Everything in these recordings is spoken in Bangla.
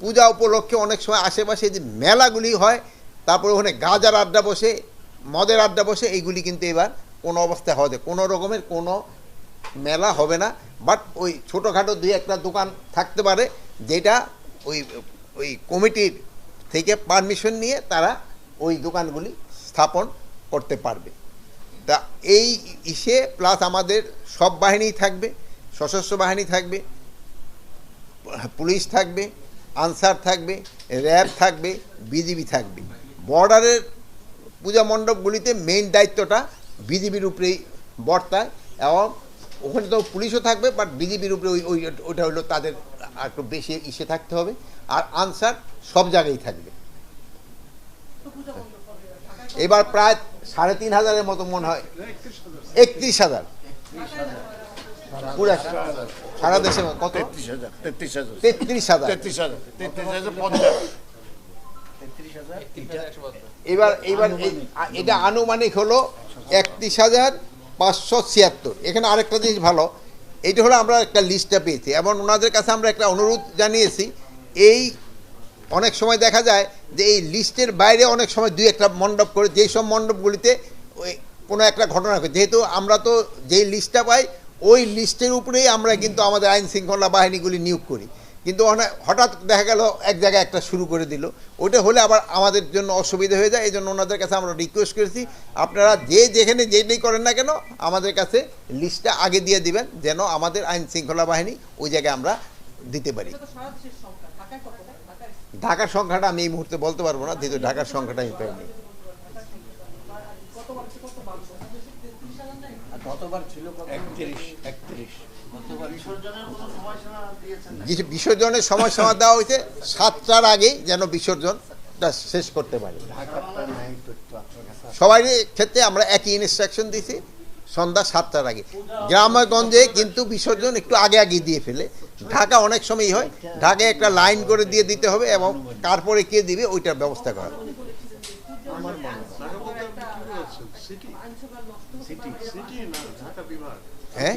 পূজা উপলক্ষে অনেক সময় আশেপাশে যে মেলাগুলি হয়, তারপরে ওখানে গাজার আড্ডা বসে, মদের আড্ডা বসে, এইগুলি কিন্তু এবার কোনো অবস্থায় হবে। কোনো রকমের কোনো মেলা হবে না বাট ওই ছোটোখাটো দুই একটা দোকান থাকতে পারে, যেটা ওই ওই কমিটির থেকে পারমিশন নিয়ে তারা ওই দোকানগুলি স্থাপন করতে পারবে তা এই ইসে প্লাস আমাদের সব বাহিনী থাকবে, সশস্ত্র বাহিনী থাকবে, পুলিশ থাকবে আনসার থাকবে, র্যাব থাকবে, বিজিবি থাকবে। বর্ডারের পূজা মণ্ডপগুলিতে মেইন দায়িত্বটা বিজিবির উপরেই বর্তায় এবং ওখানে তো পুলিশও থাকবে বাট বিজিবির উপরে ওই ওই ওটা হলো তাদের একটু বেশি ইসে থাকতে হবে। আর আনসার সব জায়গায় থাকবে। এবার প্রায় সাড়ে তিন হাজারের মতো মনে হয়। একত্রিশ হাজার। পুরা সারা দেশে কত? তেত্রিশ হাজার। তেত্রিশ হাজার এবার এবার এটা আনুমানিক হলো একত্রিশ হাজার পাঁচশো ছিয়াত্তর। এখানে আরেকটা জিনিস ভালো এইটা হলো আমরা একটা লিস্টটা পেয়েছি। এবং ওনাদের কাছে আমরা একটা অনুরোধ জানিয়েছি, এই অনেক সময় দেখা যায় যে এই লিস্টের বাইরে অনেক সময় দুই একটা মণ্ডপ করে, যেই সব মণ্ডপগুলিতে কোনো একটা ঘটনা ঘটে। যেহেতু আমরা তো যেই লিস্টটা পাই ওই লিস্টের উপরেই আমরা কিন্তু আমাদের আইন শৃঙ্খলা বাহিনীগুলি নিয়োগ করি। কিন্তু হঠাৎ দেখা গেল এক জায়গায় একটা শুরু করে দিল। ওটা হলে আবার আমাদের জন্য অসুবিধা হয়ে যায়। এই জন্য ওনাদের কাছে আমরা রিকোয়েস্ট করেছি আপনারা যে যেখানে যেটাই করেন না কেন আমাদের কাছে লিস্টটা আগে দিয়ে দিবেন যেন আমাদের আইন শৃঙ্খলা বাহিনী ওই জায়গায় আমরা দিতে পারি। ঢাকার সংখ্যাটা আমি এই মুহূর্তে বলতে পারব না যেহেতু ঢাকার সংখ্যাটা আমি। পাইনি কত বাড়ছে কত বাড়ছে তেত্রিশ হাজার নাই গতবার ছিল বিসর্জনের সময়সীমা দেওয়া হয়েছে সাতটার আগেই যেন বিসর্জনটা শেষ করতে পারি? সবারই ক্ষেত্রে আমরা একই ইনস্ট্রাকশন দিছি সন্ধ্যা সাতটার আগে। গ্রামগঞ্জে কিন্তু বিসর্জন একটু আগে আগে দিয়ে ফেলে। ঢাকা অনেক সময়ই হয় ঢাকায় একটা লাইন করে দিয়ে দিতে হবে এবং তারপরে কে দিবে ওইটার ব্যবস্থা করা। হয় বিভাগ? হ্যাঁ?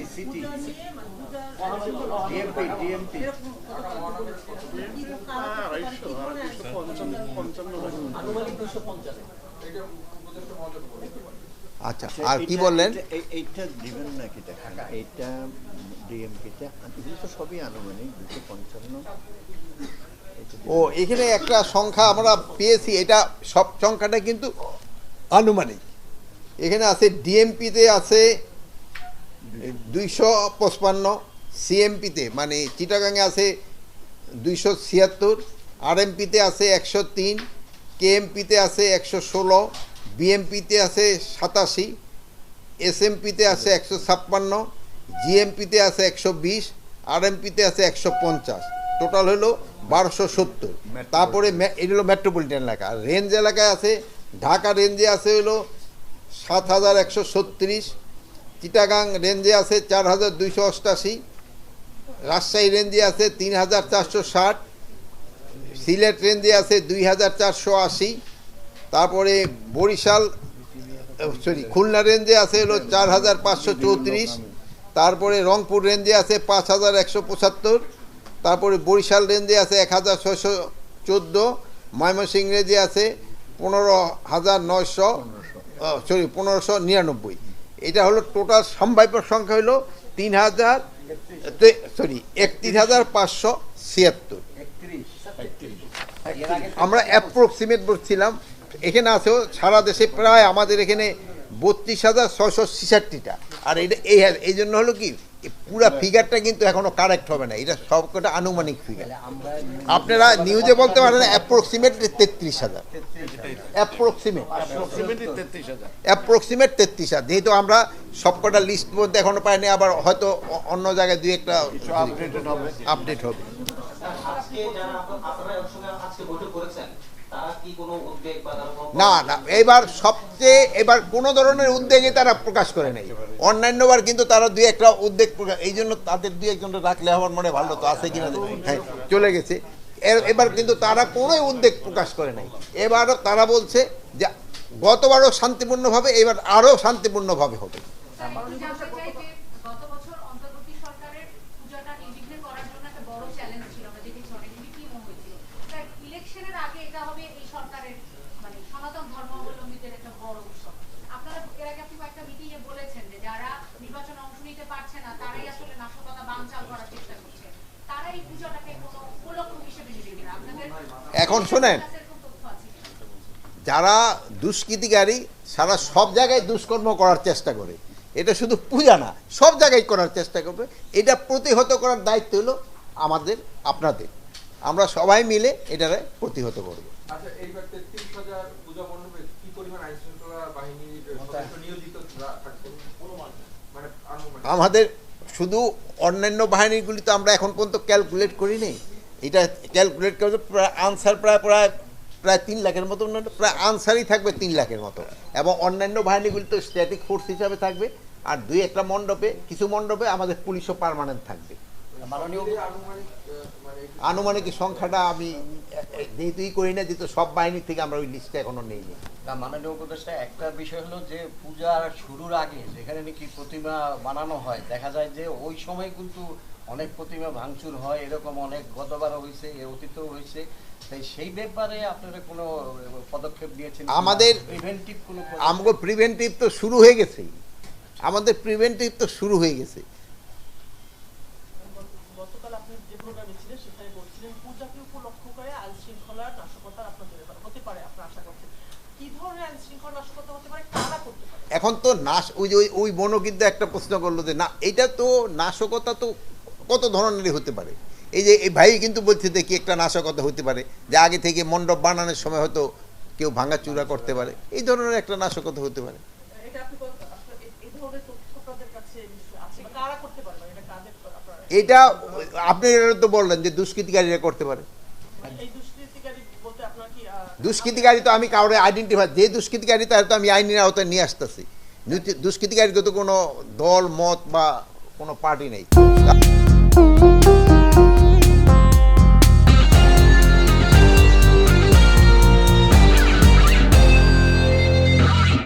পঞ্চাশ আচ্ছা আর কি বললেন? এইটা- এই- এইটা দিবেন নাকি দেখেন এইটা ডিএমপিতে এগুলো তো সবই আনুমানিক দুশো পঞ্চান্ন। ও এখানে একটা সংখ্যা আমরা পেয়েছি এটা সব সংখ্যাটা কিন্তু আনুমানিক। এখানে আছে ডিএমপিতে আছে দুইশো পঁচপান্ন সিএমপিতে মানে চিটাগাঙে আছে দুইশো ছিয়াত্তর আরএমপিতে আছে একশো তিন কেএমপিতে আছে একশো ষোলো বিএমপিতে আছে সাতাশি এসএমপিতে আছে একশো ছাপ্পান্ন জিএমপিতে আছে একশো বিশ আরএমপিতে আছে একশো পঞ্চাশ। টোটাল হলো বারোশো সত্তর। তারপরে এটা হলো মেট্রোপলিটন এলাকা। আর রেঞ্জ এলাকায় আছে ঢাকা রেঞ্জে আছে হলো সাত হাজার একশো ছত্রিশ, চিটাগাং রেঞ্জে আছে চার হাজার দুইশো অষ্টাশি, রাজশাহী রেঞ্জে আছে তিন হাজার চারশো ষাট, সিলেট রেঞ্জে আছে দুই হাজার চারশো আশি, তারপরে বরিশাল সরি খুলনা রেঞ্জে আছে হলো চার হাজার পাঁচশো চৌত্রিশ, তারপরে রংপুর রেঞ্জে আছে পাঁচ হাজার একশো পঁচাত্তর, তারপরে বরিশাল রেঞ্জে আছে এক হাজার ছয়শো চোদ্দ, ময়মনসিংহ রেঞ্জে আছে পনেরো হাজার নয়শো সরি পনেরোশো নিরানব্বই। এটা হলো টোটাল সম্ভাব্য সংখ্যা হলো তিন হাজার সরি একত্রিশ হাজার পাঁচশো ছিয়াত্তর। আমরা অ্যাপ্রক্সিমেট বলছিলাম এখানে আছেও সারা দেশে প্রায় আমাদের এখানে বত্রিশ হাজার ছয়শো ছিষাট্টিটা। আর এটা এই এই জন্য হলো কি পুরা ফিগারটা কিন্তু এখনও কারেক্ট হবে না। এটা সবকটা আনুমানিক ফিগার আপনারা নিউজে বলতে পারেন অ্যাপ্রক্সিমেট তেত্রিশ হাজার। অ্যাপ্রক্সিমেট অ্যাপ্রক্সিমেটলি তেত্রিশ হাজার। অ্যাপ্রক্সিমেট তেত্রিশ হাজার। যেহেতু আমরা সবকটা লিস্ট মধ্যে এখনও পাইনি আবার হয়তো অন্য জায়গায় দুই একটা আপডেট হবে। না না এবার সবচেয়ে এবার কোনো ধরনের উদ্বেগে তারা প্রকাশ করে নাই। অন্যান্যবার কিন্তু তারা দুই একটা উদ্বেগ প্রকাশ এই জন্য তাদের দুই একজন রাখলে আমার মনে ভালো তো আছে কিনা হ্যাঁ চলে গেছে। এবার কিন্তু তারা কোনো উদ্বেগ প্রকাশ করে নাই। এবারও তারা বলছে যে গতবারও শান্তিপূর্ণভাবে এবার আরও শান্তিপূর্ণভাবে হবে। সনাতন ধর্মাবলম্বীদের একটা বড় উৎসব। আপনারা এর আগে আপনি কয়েকটা বলেছেন যে যারা অংশ নিতে পারছে না তারাই আসলে নাশকতা করার চেষ্টা করছে। উপলক্ষ হিসেবে নিবে কিনা? এখন শোনেন যারা দুষ্কৃতিকারী সারা সব জায়গায় দুষ্কর্ম করার চেষ্টা করে। এটা শুধু পূজা না সব জায়গায় করার চেষ্টা করবে। এটা প্রতিহত করার দায়িত্ব হলো আমাদের আপনাদের। আমরা সবাই মিলে এটারে প্রতিহত করব। আচ্ছা এইবার 33000 আমাদের শুধু অন্যান্য বাহিনীগুলি তো আমরা এখন পর্যন্ত ক্যালকুলেট করি নি এটা ক্যালকুলেট করে প্রায় আনসার প্রায় প্রায় প্রায় তিন লাখের মতো প্রায় আনসারই থাকবে তিন লাখের মতো। এবং অন্যান্য বাহিনীগুলি তো স্ট্যাটিক ফোর্স হিসাবে থাকবে, আর দুই একটা মণ্ডপে, কিছু মণ্ডপে আমাদের পুলিশও পার্মানেন্ট থাকবে। আনুমানিক মানে আনুমানিক সংখ্যাটা আমি যেহেতুই করি না যেহেতু সব বাহিনী থেকে আমরা ওই লিস্টটা এখনও নেইনি। না মাননীয় উপদেষ্টা একটা বিষয় হলো যে পূজার শুরুর আগে যেখানে নাকি প্রতিমা বানানো হয় দেখা যায় যে ওই সময় কিন্তু অনেক প্রতিমা ভাঙচুর হয় এরকম অনেক গতবারও হয়েছে এর অতীতেও হয়েছে। তাই সেই ব্যাপারে আপনারা কোনো পদক্ষেপ নিয়েছেন আমাদের- প্রিভেন্টিভ কোনো? আমাকে প্রিভেন্টিভ তো শুরু হয়ে গেছে আমাদের প্রিভেন্টিভ তো শুরু হয়ে গেছে গতকাল আপনি যে প্রোগ্রামে ছিলেন পূজাকে উপলক্ষ করে আইন শৃঙ্খলার নাশকতার আপনাদের হতে পারে আপনার আশা করছেন। এখন তো নাশ ওই যে ওই- ওই বনও কিন্তু একটা প্রশ্ন করল যে না এটা তো নাশকতা তো কত ধরনেরই হতে পারে। এই যে এই ভাই কিন্তু বলছে কি একটা নাশকতা হতে পারে যে আগে থেকে মণ্ডপ বানানোর সময় হয়তো কেউ ভাঙাচুরা করতে পারে। এই ধরনের একটা নাশকতা হতে পারে। এটা আপনি তো বললেন যে দুষ্কৃতিকারীরা করতে পারে। আহ, দুষ্কৃতিকারী তো আমি কাউরে আইডেন্টিফাই যে দুষ্কৃতিকারী তার তো আমি আইনের আওতায় নিয়ে আসতেছি। দুষ্কৃতিকারী তো কোনো দল মত বা কোনো পার্টি নেই।